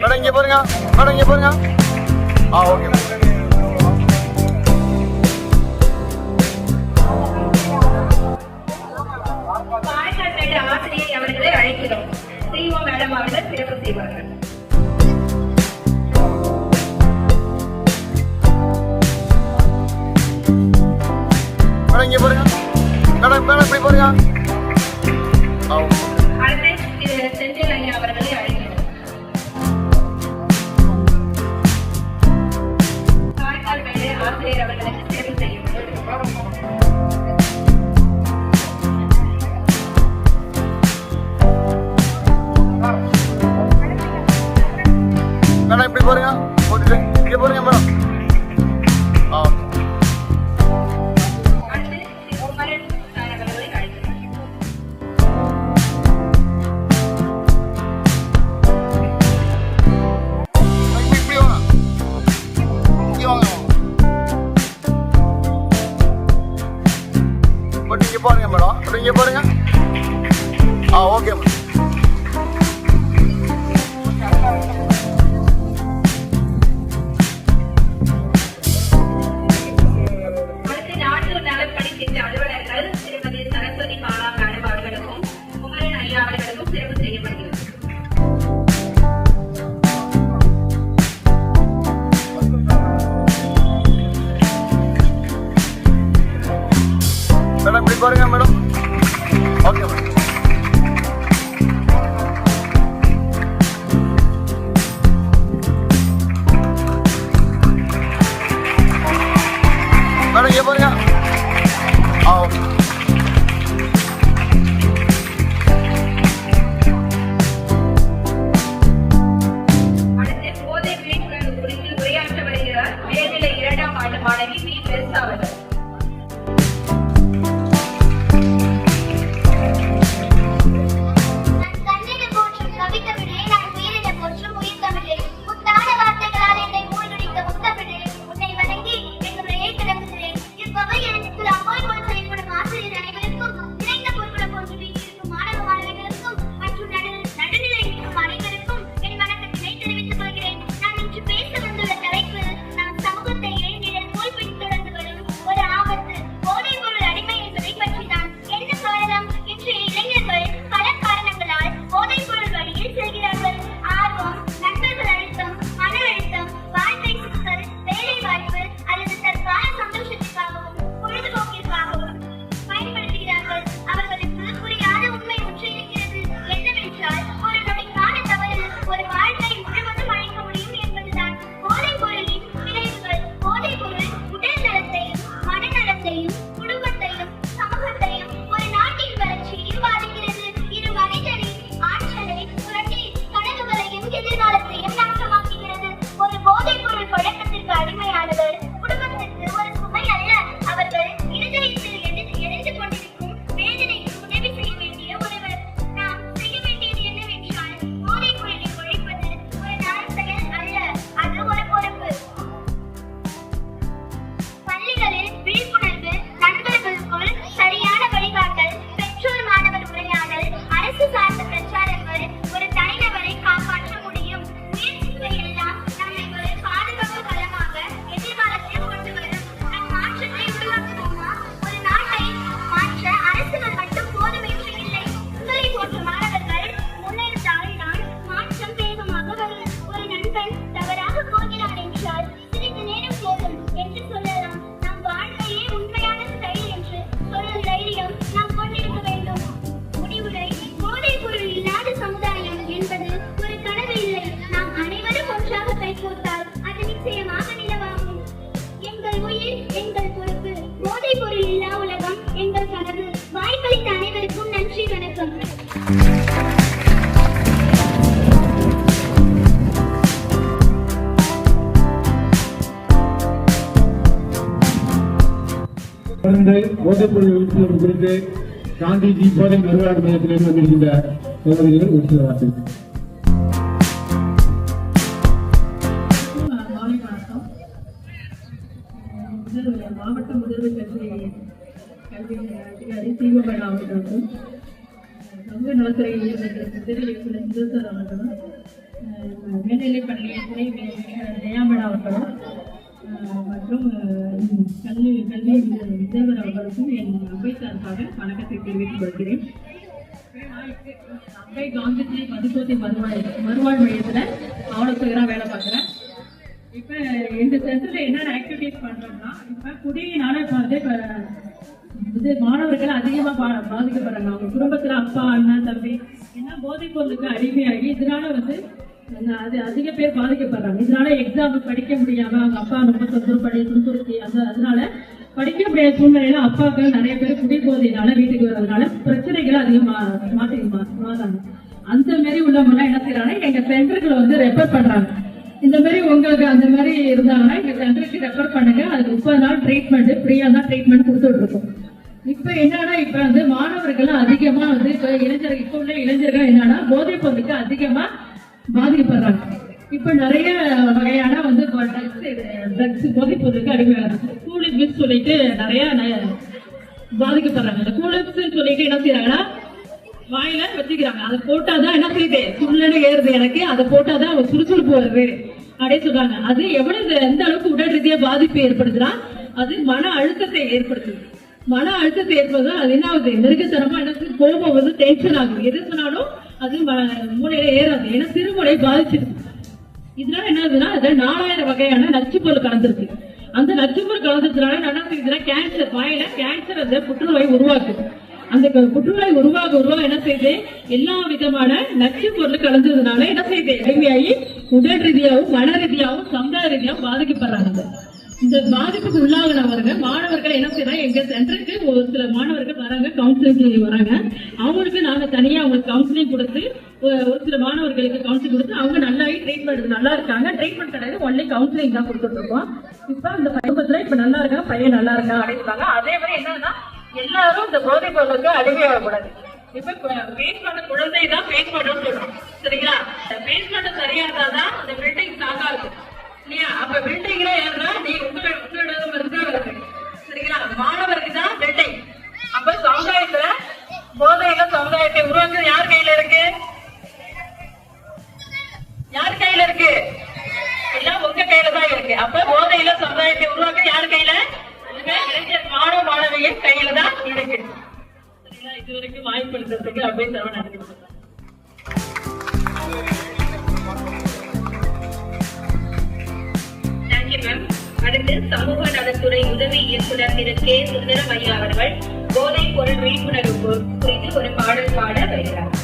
Madam இங்கே பாருங்க madam இங்கே பாருங்க ஆ ஓகே ஆசிரியை அவர்களை அழைக்கிறோம் சிஓ மேடம் அவர்கள் தேர்வு செய்வார்கள் மேடம் இங்கே பாருங்க மேடம் மேடம் இப்படி பாருங்க ஆ செந்தில் ஐயா அவர்களை இங்கே பாருங்கள் மேடம். இங்கே பாருங்கள் ஆ ஓகே மேடம் தொடர்ந்து போதைப்பொருள் விழிப்புணர்வு குறித்து காந்திஜி போதை நிர்வாக மையத்திலிருந்து வந்திருக்கின்ற சகோதரிகள் ஒரு சில வார்த்தை மாவட்ட முதல்வர் கல்வி கல்வி அதிகாரி தீபமேளா அவர்களுக்கும் சமூக நலத்துறை இயக்குனர் உதவி இயக்குனர் சுந்தர் அவர்களும் மேல்நிலைப் பள்ளி துணை மே- அவர்களும் மற்றும் கல்வி கல்வி முதல்வர் அவர்களுக்கும் என் அம்பை சார்பாக வணக்கத்தை தெரிவித்துக் கொள்கிறேன் அம்பை காந்திஜி மதுக்கோத்தி மறுவாழ் மறுவாழ் மையத்தில் ஆலோசகராக வேலை பார்க்குறேன் இப்ப இந்த சென்டர்ல என்னென்ன ஆக்டிவிட்டிஸ் பண்றோம்னா இப்ப புதிய இப்ப வந்து இப்ப இது மாணவர்கள் அதிகமா பா- பாதிக்கப்படுறாங்க அவங்க குடும்பத்துல அப்பா அண்ணன் தம்பி என்ன போதைப் பொருளுக்கு அடிமையாகி இதனால வந்து அது அதிக பேர் பாதிக்கப்படுறாங்க. இதனால எக்ஸாம் படிக்க முடியாம அவங்க அப்பா ரொம்ப தொந்தரப்படி துன்புறுத்தி அந்த அதனால படிக்க முடியாத சூழ்நிலையில அப்பாக்கள் நிறைய பேர் குடி போதையினால வீட்டுக்கு வர்றதுனால பிரச்சனைகள் அதிகமா மாற்றி மாறாங்க. அந்த மாதிரி உள்ளவங்க என்ன செய்யறாங்கன்னா எங்க சென்டர்களை வந்து ரெஃபர் பண்றாங்க. இந்த மாதிரி உங்களுக்கு அந்த மாதிரி இருந்தாங்கன்னா எங்க சென்டருக்கு ரெஃபர் பண்ணுங்க. அதுக்கு முப்பது நாள் ட்ரீட்மெண்ட் ஃப்ரீயா தான் ட்ரீட்மெண்ட் கொடுத்துட்டு இருக்கோம். இப்ப என்னன்னா இப்ப வந்து மாணவர்கள் அதிகமா வந்து இப்ப இளைஞர்கள் இப்ப உள்ள இளைஞர்கள் என்னன்னா போதைப் பொருளுக்கு அதிகமா பாதிக்கப்படுறாங்க. இப்ப நிறைய வகையான வந்து ட்ரக்ஸ் போதைப் பொருளுக்கு அடிமையாகிறாங்க சொல்லிட்டு நிறைய பாதிக்கப்படுறாங்க. அந்த கூலிப்ஸ் சொல்லிட்டு என்ன செய்யறாங்கன்னா வாயில வச்சுக்கிறாங்க. அதை போட்டாதான் என்ன செய்யுது? சுள்ளனு ஏறுது எனக்கு. அதை போட்டாதான் அவங்க சுறுசுறுப்பு வருது. அப்படின்னு சொல்றாங்க. அது எவ்வளவு எந்த அளவுக்கு உடல் ரீதியா பாதிப்பு ஏற்படுதுன்னா அது மன அழுத்தத்தை ஏற்படுத்துது. மன அழுத்தத்தை ஏற்படுது அது என்ன ஆகுது? மிருகத்தனமா என்ன கோபம் வந்து டென்ஷன் ஆகுது. எது சொன்னாலும் அது மூலையில மூளையில ஏறாது. ஏன்னா திருமுறை பாதிச்சிருக்கு இதனால என்ன ஆகுதுன்னா அதுல நாலாயிரம் வகையான நச்சுப்பொருள் கலந்துருக்கு. அந்த நச்சுப்பொருள் கலந்ததுனால என்ன செய்யுதுன்னா கேன்சர் வாயில கேன்சர் அந்த புற்றுநோய் உருவாக்குது. அந்த புற்றுநோய் உருவாக உருவாக என்ன செய்யுது? எல்லா விதமான நச்சு பொருள் கலந்ததுனால என்ன செய்யுது? எளிமையாகி உடல் ரீதியாகவும் மன ரீதியாகவும் சமுதாய ரீதியாகவும் பாதிக்கப்படுறாங்க. இந்த பாதிப்புக்கு உள்ளாகினவங்க மாணவர்கள் என்ன செய்யறாங்க எங்க சென்டருக்கு ஒரு சில மாணவர்கள் வராங்க கவுன்சிலிங் வராங்க. அவங்களுக்கு நாங்க தனியா அவங்களுக்கு கவுன்சிலிங் கொடுத்து ஒரு சில மாணவர்களுக்கு கவுன்சிலிங் கொடுத்து அவங்க நல்லாவே ட்ரீட்மெண்ட் நல்லா இருக்காங்க. ட்ரீட்மெண்ட் கிடையாது ஒன்லி கவுன்சிலிங் தான் கொடுத்துட்டு இருக்கோம். இப்ப அந்த குடும்பத்துல இப்ப நல்லா இருக்காங்க பையன் நல்லா இருக்கான் அப்படின்னு அதே மாதிரி என்னன்னா எல்லாரும் இந்த போதை பொருளுக்கு அடிமையாகக்கூடாது. இப்ப ஃபேஸ் பண்ண குழந்தை தான் ஃபேஸ் பண்ணணும்னு சொல்றோம். சமுதாயத்தை உருவாக்க யார் கையில? இளைஞர் மாணவ மாணவியின் கையில தான் இருக்கு. இதுவரைக்கும் வாய்ப்பு எடுக்கிறதுக்கு அப்படியே தரவ நன்றி. அடுத்து சமூக நலத்துறை உதவி இயக்குனர் திரு கே. சுந்தரம் ஐயா அவர்கள் போதைப் பொருள் விழிப்புணர்வு குறித்து ஒரு பாடல் பாட வருகிறார்.